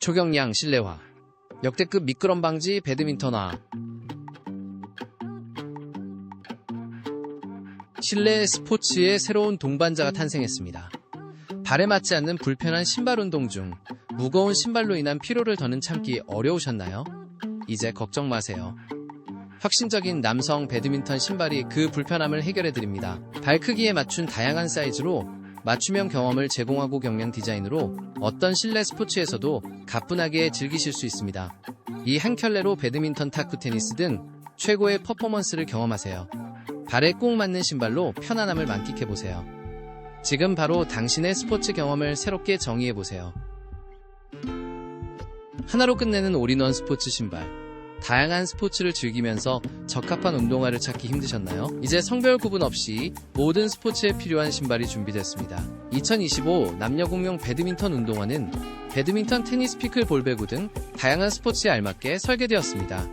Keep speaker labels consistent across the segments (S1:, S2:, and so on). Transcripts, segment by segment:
S1: 초경량 실내화 역대급 미끄럼 방지 배드민턴화 실내 스포츠의 새로운 동반자가 탄생했습니다. 발에 맞지 않는 불편한 신발 운동 중 무거운 신발로 인한 피로를 더는 참기 어려우셨나요? 이제 걱정 마세요. 혁신적인 남성 배드민턴 신발이 그 불편함을 해결해 드립니다. 발 크기에 맞춘 다양한 사이즈로 맞춤형 경험을 제공하고 경량 디자인으로 어떤 실내 스포츠에서도 가뿐하게 즐기실 수 있습니다. 이 한 켤레로 배드민턴, 탁구, 테니스 등 최고의 퍼포먼스를 경험하세요. 발에 꼭 맞는 신발로 편안함을 만끽해 보세요. 지금 바로 당신의 스포츠 경험을 새롭게 정의해 보세요. 하나로 끝내는 올인원 스포츠 신발. 다양한 스포츠를 즐기면서 적합한 운동화를 찾기 힘드셨나요? 이제 성별 구분 없이 모든 스포츠에 필요한 신발이 준비됐습니다. 2025 남녀 공용 배드민턴 운동화는 배드민턴, 테니스, 피클, 볼배구 등 다양한 스포츠에 알맞게 설계되었습니다.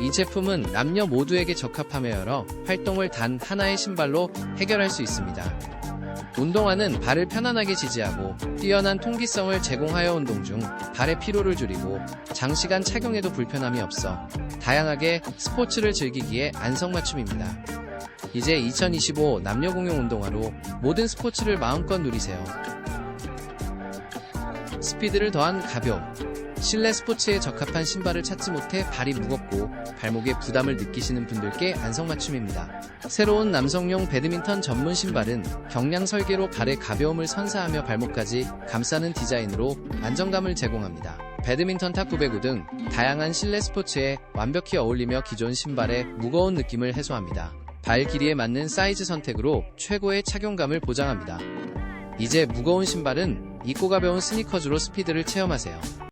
S1: 이 제품은 남녀 모두에게 적합함에 열어 활동을 단 하나의 신발로 해결할 수 있습니다. 운동화는 발을 편안하게 지지하고 뛰어난 통기성을 제공하여 운동 중 발의 피로를 줄이고 장시간 착용에도 불편함이 없어 다양하게 스포츠를 즐기기에 안성맞춤입니다. 이제 2025 남녀 공용 운동화로 모든 스포츠를 마음껏 누리세요. 스피드를 더한 가벼움. 실내 스포츠에 적합한 신발을 찾지 못해 발이 무겁고 발목에 부담을 느끼시는 분들께 안성맞춤입니다. 새로운 남성용 배드민턴 전문 신발은 경량 설계로 발의 가벼움을 선사하며 발목까지 감싸는 디자인으로 안정감을 제공합니다. 배드민턴, 탁구, 배구 등 다양한 실내 스포츠에 완벽히 어울리며 기존 신발의 무거운 느낌을 해소합니다. 발 길이에 맞는 사이즈 선택으로 최고의 착용감을 보장합니다. 이제 무거운 신발은 입고 가벼운 스니커즈로 스피드를 체험하세요.